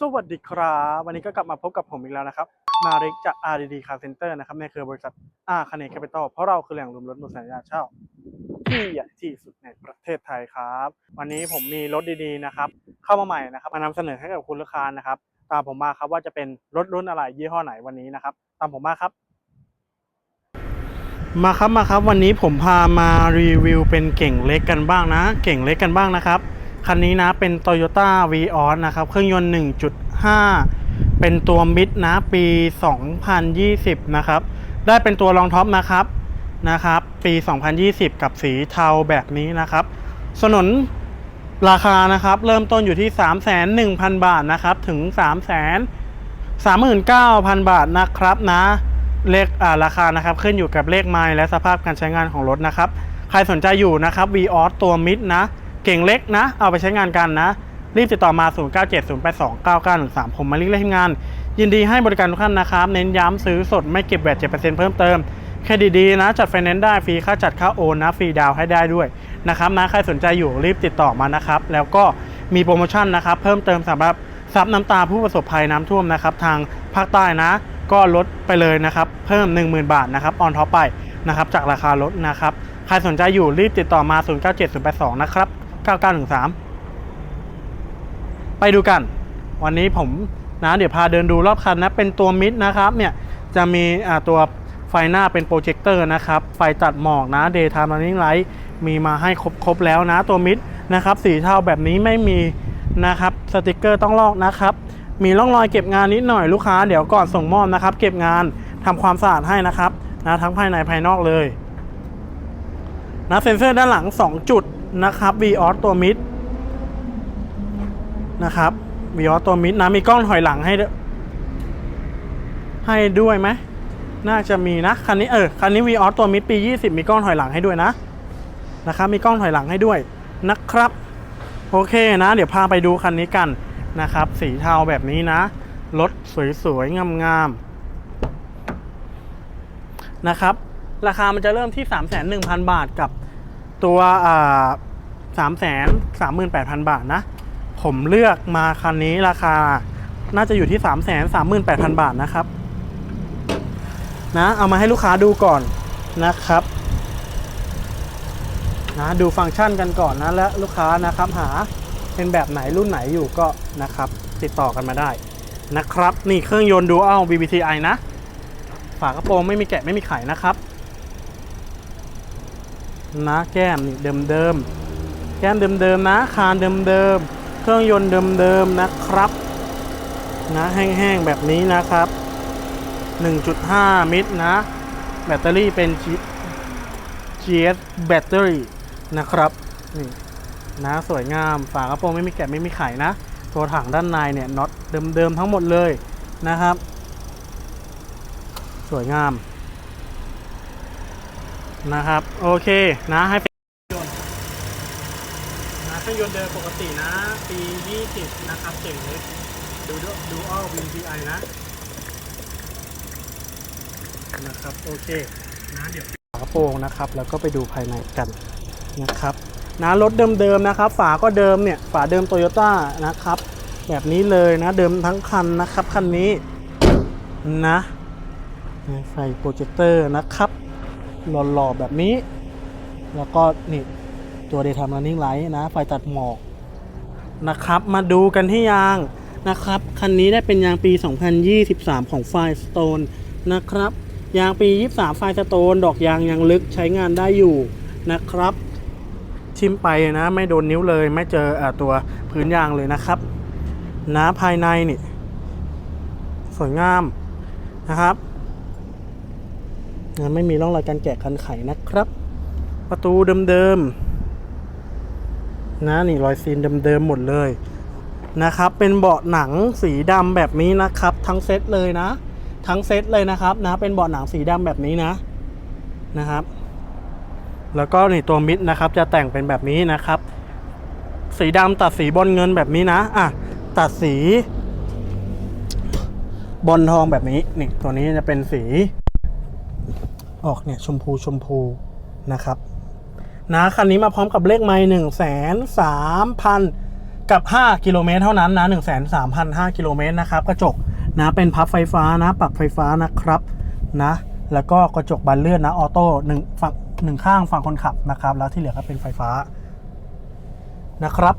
สวัสดีครับ วันนี้ก็กลับมาพบกับผมอีกแล้วนะครับ มาริกจาก RDD Car Center นะครับในเครือบริษัทอาคาเนแคปิตอลเพราะเราคือแหล่งรวมรถบนสัญญาเช่าที่ใหญ่ที่สุดในประเทศไทยครับ วันนี้ผมมีรถดีๆนะครับ เข้ามาใหม่นะครับ มานำเสนอให้กับคุณลูกค้านะครับ ตามผมมาครับว่าจะเป็นรถรุ่นอะไรยี่ห้อไหนวันนี้นะครับ ตามผมมาครับ มาครับมาครับ วันนี้ผมพามารีวิวเป็นเก่งเล็กกันบ้างนะ เก่งเล็กกันบ้างนะครับ คันนี้นะเป็น Toyota v ีออนะครับเครื่องยนต์ 1.5 เป็นตัวมิดนะปี 2020 นะครับ ได้เป็นตัวรองท็อปนะครับนะครับ ปี 2020 กับสีเทาแบบนี้นะครับสนนราคานะครับ เริ่มต้นอยู่ที่ 3,100,000 บาทนะครับ ถึง 3 39,000 บาทนะครับนะเลขอ่าราคานะครับขึ้นอยู่กับเลขไมล์และสภาพการใช้งานของรถนะครับ ใครสนใจอยู่นะครับ v ีออตัวมิดนะ เก่งเล็กนะ เอาไปใช้งานกันนะ รีบติดต่อมา 0970829913 ผมมาลิกเล่นงาน ยินดีให้บริการทุกท่านนะครับ เน้นย้ำซื้อสดไม่เก็บแวด7%เพิ่มเติมเครดิตดีนะ จัดไฟแนนซ์ได้ฟรีค่าจัดค่าโอนนะฟรีดาวให้ได้ด้วยนะครับนะใครสนใจอยู่รีบติดต่อมานะครับ แล้วก็มีโปรโมชั่นนะครับ เพิ่มเติมสำหรับซับน้ำตาผู้ประสบภัยน้ำท่วมนะครับ ทางภาคใต้นะ ก็ลดไปเลยนะครับ เพิ่ม 10,000 บาทนะครับออนท็อปไปนะครับ จากราคารถนะครับ ใครสนใจอยู่รีบติดต่อมา 097082 นะครับ 9913 ไปดูกัน วันนี้ผมนะเดี๋ยวพาเดินดูรอบคันนะ เป็นตัวมิดนะครับ เนี่ยจะมีอ่าตัวไฟหน้าเป็นโปรเจคเตอร์นะครับ ไฟตัดหมอกนะ Daytime Running Light มีมาให้ครบครบแล้วนะตัวมิดนะครับสีเทาแบบนี้ไม่มีนะครับสติกเกอร์ต้องลอกนะครับ มีร่องรอยเก็บงานนิดหน่อยลูกค้าเดี๋ยวก่อนส่งมอบนะครับ เก็บงานทำความสะอาดให้นะครับนะทั้งภายในภายนอกเลยนะเซ็นเซอร์ด้านหลัง 2 จุด นะครับ v ีออสตัวมิดนะครับ v ีออสตัวมิดนะมีกล้องถอยหลังให้ด้วยให้ด้วยไหมน่าจะมีนะคันนี้เออคันนี้ v ีออสตัวมิดปี 20 มีกล้องถอยหลังให้ด้วยนะนะครับ มีกล้องถอยหลังให้ด้วยนะครับ โอเคนะ เดี๋ยวพาไปดูคันนี้กันนะครับ สีเทาแบบนี้นะรถสวยๆงามๆนะครับ ราคามันจะเริ่มที่ 3 1 0 0 0 บาทกับ ตัวอ่า338,000บาทนะ ผมเลือกมาคันนี้ราคาน่าจะอยู่ที่338,000บาทนะครับ นะเอามาให้ลูกค้าดูก่อนนะครับนะดูฟังก์ชันกันก่อนนะและลูกค้านะครับหาเป็นแบบไหนรุ่นไหนอยู่ก็นะครับ ติดต่อกันมาได้นะครับ นี่เครื่องยนต์ Dual BBTI นะ ฝากระโปรงไม่มีแกะไม่มีไขนะครับ นะแก้มนี่เดิมๆแก้มเดิมๆนะคานเดิมๆเครื่องยนต์เดิมๆนะครับนะแห้งๆแบบนี้นะครับ 1.5 มิตรนะ แบตเตอรี่เป็น G- GS แบตเตอรี่นะครับนี่นะสวยงามฝากระโปรงไม่มีแกะไม่มีไขนะ ตัวถังด้านในเนี่ยน็อตเดิมๆทั้งหมดเลยนะครับ สวยงาม นะครับ โอเคนะให้เป็นยนต์นะเครื่องยนต์เดิมปกตินะ ปี 20 นะครับเก่งเล็กดูดูดูอ้อ VPI นะนะครับโอเคนะเดี๋ยวฝากระโปรงนะครับ แล้วก็ไปดูภายในกันนะครับนะรถเดิมๆนะครับ ฝาก็เดิมเนี่ยฝาเดิมโตโยต้านะครับ แบบนี้เลยนะเดิมทั้งคันนะครับคันนี้นะไฟโปรเจคเตอร์นะครับ หล่อๆแบบนี้ แล้วก็นี่ตัว Daytime Running Light นะ ไฟตัดหมอกนะครับ มาดูกันที่ยางนะครับ คันนี้ได้เป็นยางปี 2023 ของ Firestone นะครับ ยางปี 23 Firestone ดอกยางยังลึกใช้งานได้อยู่นะครับ ชิมไปนะไม่โดนนิ้วเลยไม่เจออตัวพื้นยางเลยนะครับนะภายในนี่สวยงามนะครับ นะไม่มีร่องรอยการแกะคันไขนะครับ ประตูเดิมๆนะนี่รอยซีนเดิมๆหมดเลยนะครับ เป็นเบาะหนังสีดำแบบนี้นะครับ ทั้งเซตเลยนะ ทั้งเซตเลยนะครับนะเป็นเบาะหนังสีดำแบบนี้นะนะครับ แล้วก็นี่ตัวมิดนะครับ จะแต่งเป็นแบบนี้นะครับ สีดำตัดสีบอลเงินแบบนี้นะอะตัดสี บอลทองแบบนี้นี่ตัวนี้จะเป็นสี ออกเนี่ยชมพูชมพูนะครับนะคันนี้มาพร้อมกับเลขไม้หนึ่งแสนสามพันกับ 5 กิโลเมตรเท่านั้นนะ1 3 0 0 5กิโลเมตรนะครับ กระจกนะเป็นพับไฟฟ้านะ ปรับไฟฟ้านะครับนะ แล้วก็กระจกบานเลื่อนนะออโต้หนึ่งฝั่งหนึ่งข้างฝั่งคนขับนะครับ แล้วที่เหลือก็เป็นไฟฟ้านะครับ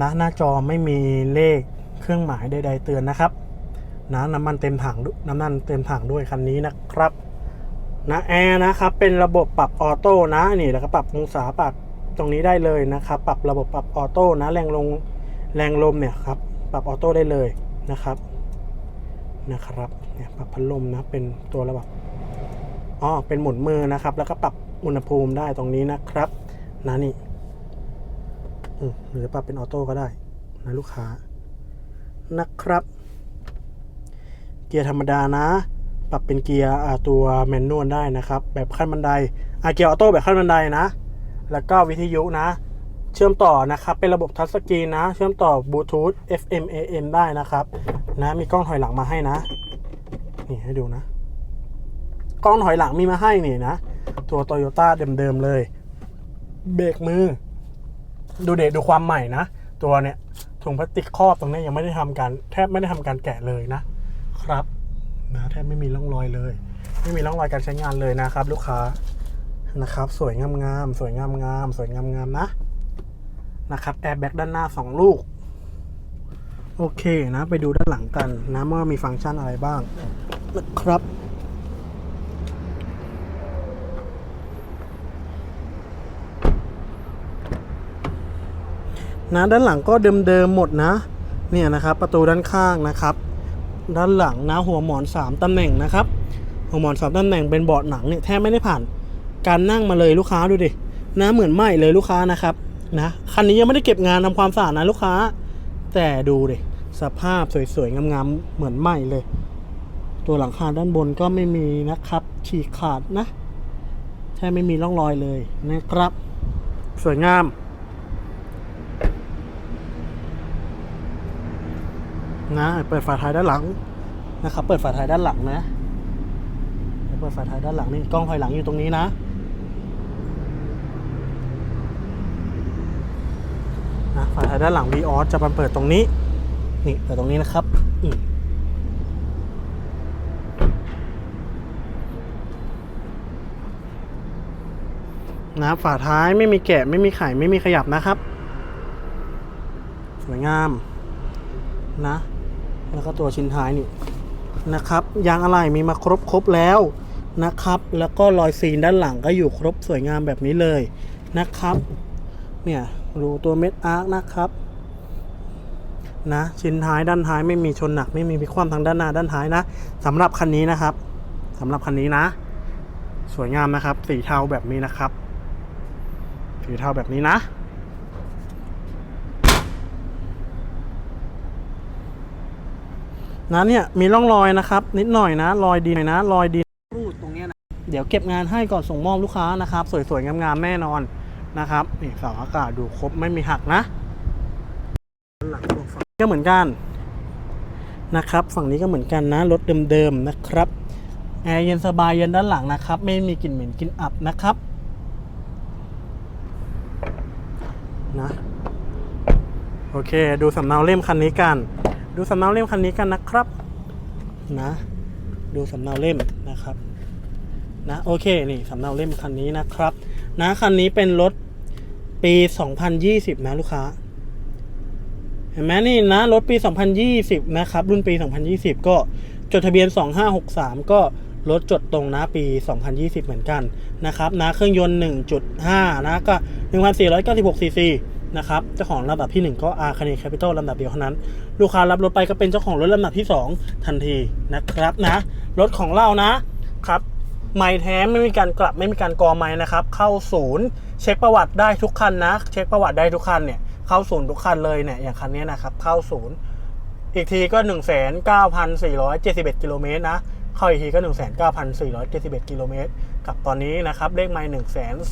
นะหน้าจอไม่มีเลขเครื่องหมายใดๆเตือนนะครับนะน้ำมันเต็มถังน้ำมันเต็มถังด้วยคันนี้นะครับ นะแอร์นะครับเป็นระบบปรับออโต้นะนี่แล้วก็ปรับองศาปรับตรงนี้ได้เลยนะครับปรับระบบปรับออโต้นะแรงลงแรงลมเนี่ยครับปรับออโต้ได้เลยนะครับนะครับเนี่ยปรับพัดลมนะเป็นตัวระบบอ๋อเป็นหมุนมือนะครับ แล้วก็ปรับอุณหภูมิได้ตรงนี้นะครับนะนี่หรือปรับเป็นออโต้ก็ได้นะลูกค้านะครับ เกียร์ธรรมดานะ ปรับเป็นเกียร์ตัวแมนนวลได้นะครับ แบบขั้นบันไดเกียร์ออโต้แบบขั้นบันไดนะ แล้วก็วิทยุนะ เชื่อมต่อนะครับ เป็นระบบทัชสกรีนนะ เชื่อมต่อบลูทูธ FM AM ได้นะครับ นะ มีกล้องถอยหลังมาให้นะ นี่ให้ดูนะ กล้องถอยหลังมีมาให้นี่นะ ตัวโตโยต้าเดิมๆเลย เบรกมือ ดูเด็ดดูความใหม่นะ ตัวเนี่ยถุงพลาสติกครอบตรงนี้ยังไม่ได้ทำการแทบไม่ได้ทำการแกะเลยนะครับ นะแทบไม่มีร่องรอยเลย ไม่มีร่องรอยการใช้งานเลยนะครับ ลูกค้านะครับ สวยงามๆสวยงามๆสวยงามๆนะนะครับแอร์แบ็กด้านหน้า 2 ลูก โอเคนะ ไปดูด้านหลังกันนะว่ามีฟังก์ชันอะไรบ้างนะครับนะด้านหลังก็เดิมๆหมดนะ เนี่ยนะครับ ประตูด้านข้างนะครับ ด้านหลังนะหัวหมอน 3ตำแหน่งนะครับหัวหมอน 3ตำแหน่งเป็นเบาะหนังเนี่ยแทบไม่ได้ผ่าน การนั่งมาเลยลูกค้าดูดินะเหมือนใหม่เลยลูกค้านะครับนะคันนี้ยังไม่ได้เก็บงานทำความสะอาดนะลูกค้า แต่ดูดิสภาพสวยๆงามๆเหมือนใหม่เลย ตัวหลังคาด้านบนก็ไม่มีนะครับ ฉีกขาดนะแทบไม่มีร่องรอยเลยนะครับ สวยงาม นะเปิดฝาท้ายด้านหลังนะครับ เปิดฝาท้ายด้านหลังนะเปิดฝาท้ายด้านหลังนี่กล้องถอยหลังอยู่ตรงนี้นะนะฝาท้ายด้านหลัง v ีออสจะมาเปิดตรงนี้นี่เปิดตรงนี้นะครับอืนะฝาท้ายไม่มีแกะไม่มีไข่ไม่มีขยับนะครับ สวยงามนะ แล้วก็ตัวชิ้นท้ายนี่นะครับ ยางอะไหล่มีมาครบครบแล้วนะครับ แล้วก็รอยซีนด้านหลังก็อยู่ครบสวยงามแบบนี้เลยนะครับ เนี่ยรูตัวเม็ดอาร์คนะครับนะชิ้นท้ายด้านท้ายไม่มีชนหนักไม่มีพิความทางด้านหน้าด้านท้ายนะสำหรับคันนี้นะครับสำหรับคันนี้นะ สวยงามนะครับ สีเทาแบบนี้นะครับ สีเทาแบบนี้นะ นะเนี่ยมีร่องรอยนะครับ นิดหน่อยนะรอยดินหน่อยนะรอยดินรูดตรงเนี้ยนะเดี๋ยวเก็บงานให้ก่อนส่งมอบลูกค้านะครับ สวยๆงามๆแน่นอนนะครับนี่เสาอากาศดูครบไม่มีหักนะหลังฝั่งก็เหมือนกันนะครับ ฝั่งนี้ก็เหมือนกันนะรถเดิมๆนะครับแอร์เย็นสบายเย็นด้านหลังนะครับ ไม่มีกลิ่นเหม็นกลิ่นอับนะครับนะโอเค ดูสำเนาเล่มคันนี้กัน ดูสำเนาเล่มคันนี้กันนะครับนะดูสำเนาเล่มนะครับนะโอเคนี่สำเนาเล่มคันนี้นะครับนะคันนี้เป็นรถปี 2020 นะลูกค้า เห็นไหมนี่นะรถปี 2020 นะครับ รุ่นปี 2020 ก็จดทะเบียน 2563 ก็รถจดตรงนะปี 2020 เหมือนกันนะครับนะเครื่องยนต์ 1.5 นะก็ 1,496ซีซี นะครับเจ้าของลำดับที่ 1 ก็อาคาเนแคปิตอลลำดับเดียวเท่านั้น ลูกค้ารับรถไปก็เป็นเจ้าของรถลำดับที่ 2 ทันทีนะครับนะ รถของเรานะครับไม่แท้ไม่มีการกลับไม่มีการกอไม้นะครับ เข้าศูนย์ เช็คประวัติได้ทุกคันนะ เช็คประวัติได้ทุกคันเนี่ยเข้าศูนย์ทุกคันเลยเนี่ยอย่างคันนี้นะครับเข้าศูนย์อีกทีก็ 1 9 4 7 1กิโลเมตรนะเข้าอีกทีก็ 1 9 4 7 1กิโลเมตรกับตอนนี้นะครับเลขไม่1 3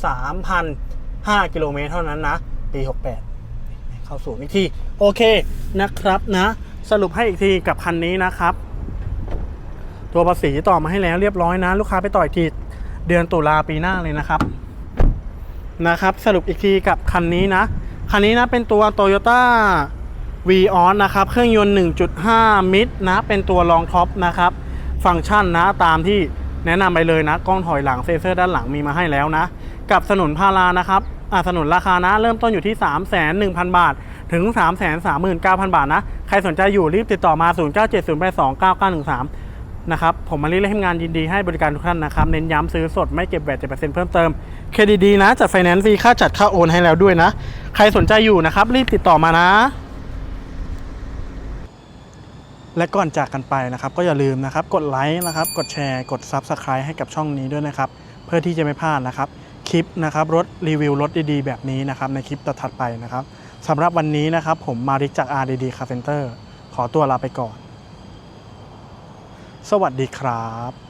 0 0 5กิโลเมตรเท่านั้นนะ ปี 68 เข้าศูนย์อีกที โอเคนะครับนะ สรุปให้อีกทีกับคันนี้นะครับ ตัวภาษีต่อมาให้แล้วเรียบร้อยนะ ลูกค้าไปต่อยทีเดือนตุลาปีหน้าเลยนะครับนะครับ สรุปอีกทีกับคันนี้นะ คันนี้นะเป็นตัว Toyota v ีออนะครับ เครื่องยนต์ 1.5 มิตรนะ เป็นตัวรองท็อปนะครับ ฟังก์ชันนะตามที่แนะนำไปเลยนะ กล้องถอยหลังเซนเซอร์ด้านหลังมีมาให้แล้วนะ กับสนุนพารานะครับ สนุนราคานะ เริ่มต้นอยู่ที่ 3 1 0 0 0 บาท ถึง 3 3 9 0 0 0 บาทนะ ใครสนใจอยู่รีบติดต่อมา 0970829913 นะครับ ผมมารีเล่นงานยินดีให้บริการทุกท่านนะครับ เน้นย้ำซื้อสดไม่เก็บแวด7%เพิ่มเติม เครดิตดีนะ จัดไฟแนนซ์ฟรีค่าจัดค่าโอนให้แล้วด้วยนะ ใครสนใจอยู่นะครับรีบติดต่อมานะและก่อนจากกันไปนะครับ ก็อย่าลืมนะครับ กดไลค์นะครับ กดแชร์ กด Subscribe ให้กับช่องนี้ด้วยนะครับ เพื่อที่จะไม่พลาดนะครับ คลิปนะครับรถรีวิวรถดีๆแบบนี้นะครับในคลิปถัดไปนะครับสำหรับวันนี้นะครับผมมาริกจาก RDD Car Center ขอตัวลาไปก่อน สวัสดีครับ